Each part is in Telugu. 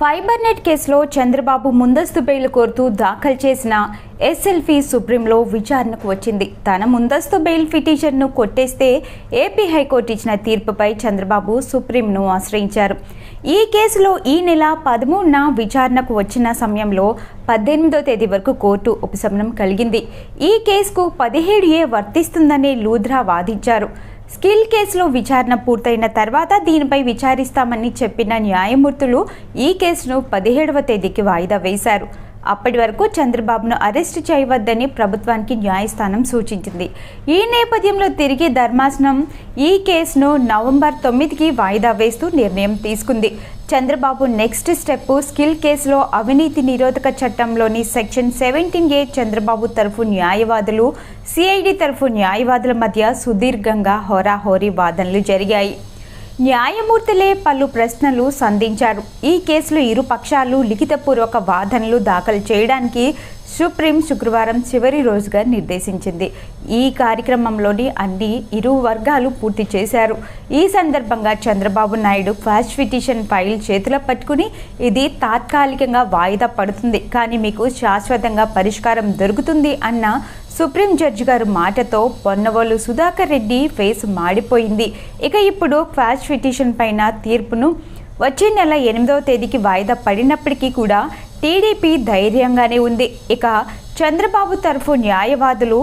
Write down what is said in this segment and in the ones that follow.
ఫైబర్ నెట్ కేసులో చంద్రబాబు ముందస్తు బెయిల్ కోరుతూ దాఖలు చేసిన ఎస్ఎల్ఫీ సుప్రీంలో విచారణకు వచ్చింది. తన ముందస్తు బెయిల్ పిటిషన్ను కొట్టేస్తే ఏపీ హైకోర్టు ఇచ్చిన తీర్పుపై చంద్రబాబు సుప్రీంను ఆశ్రయించారు. ఈ కేసులో ఈ నెల పదమూడున విచారణకు వచ్చిన సమయంలో పద్దెనిమిదో తేదీ వరకు కోర్టు ఉపశమనం కలిగింది. ఈ కేసుకు పదిహేడు ఏ వర్తిస్తుందని లూధ్రా వాదించారు. స్కిల్ కేసులో విచారణ పూర్తయిన తర్వాత దీనిపై విచారిస్తామని చెప్పిన న్యాయమూర్తులు ఈ కేసును పదిహేడవ తేదీకి వాయిదా వేశారు. అప్పటి వరకు చంద్రబాబును అరెస్టు చేయవద్దని ప్రభుత్వానికి న్యాయస్థానం సూచించింది. ఈ నేపథ్యంలో తిరిగి ధర్మాసనం ఈ కేసును నవంబర్ తొమ్మిదికి వాయిదా వేస్తూ నిర్ణయం తీసుకుంది. చంద్రబాబు నెక్స్ట్ స్టెప్ స్కిల్ కేసులో అవినీతి నిరోధక చట్టంలోని సెక్షన్ సెవెంటీన్ ఏ చంద్రబాబు తరఫు న్యాయవాదులు సిఐడి తరఫు న్యాయవాదుల మధ్య సుదీర్ఘంగా హోరాహోరీ వాదనలు జరిగాయి. న్యాయమూర్తులే పలు ప్రశ్నలు సంధించారు. ఈ కేసులో ఇరు పక్షాలు లిఖితపూర్వక వాదనలు దాఖలు చేయడానికి సుప్రీం శుక్రవారం చివరి రోజుగా నిర్దేశించింది. ఈ కార్యక్రమంలోని అన్ని ఇరు వర్గాలు పూర్తి చేశారు. ఈ సందర్భంగా Chandrababu Naidu fast petition file చేతిలో పట్టుకుని ఇది తాత్కాలికంగా వాయిదా పడుతుంది. కానీ మీకు శాశ్వతంగా పరిష్కారం దొరుకుతుంది అన్న సుప్రీం జడ్జి గారు మాటతో పొన్నవోలు సుధాకర్ రెడ్డి ఫేస్ మాడిపోయింది. ఇక ఇప్పుడు క్వాష్ పిటిషన్ పైన తీర్పును వచ్చే నెల ఎనిమిదవ తేదీకి వాయిదా పడినప్పటికీ కూడా టీడీపీ ధైర్యంగానే ఉంది. ఇక చంద్రబాబు తరఫు న్యాయవాదులు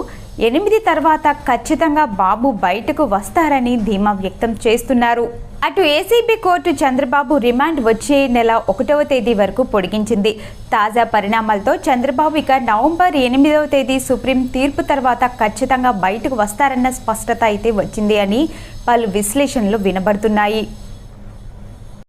ఎనిమిది తర్వాత ఖచ్చితంగా బాబు బయటకు వస్తారని ధీమా వ్యక్తం చేస్తున్నారు. అటు ఏసీబీ కోర్టు చంద్రబాబు రిమాండ్ వచ్చే నెల ఒకటవ తేదీ వరకు పొడిగించింది. తాజా పరిణామాలతో చంద్రబాబు ఇక నవంబర్ ఎనిమిదవ తేదీ సుప్రీం తీర్పు తర్వాత ఖచ్చితంగా బయటకు వస్తారన్న స్పష్టత అయితే వచ్చింది అని పలు విశ్లేషణలు వినబడుతున్నాయి.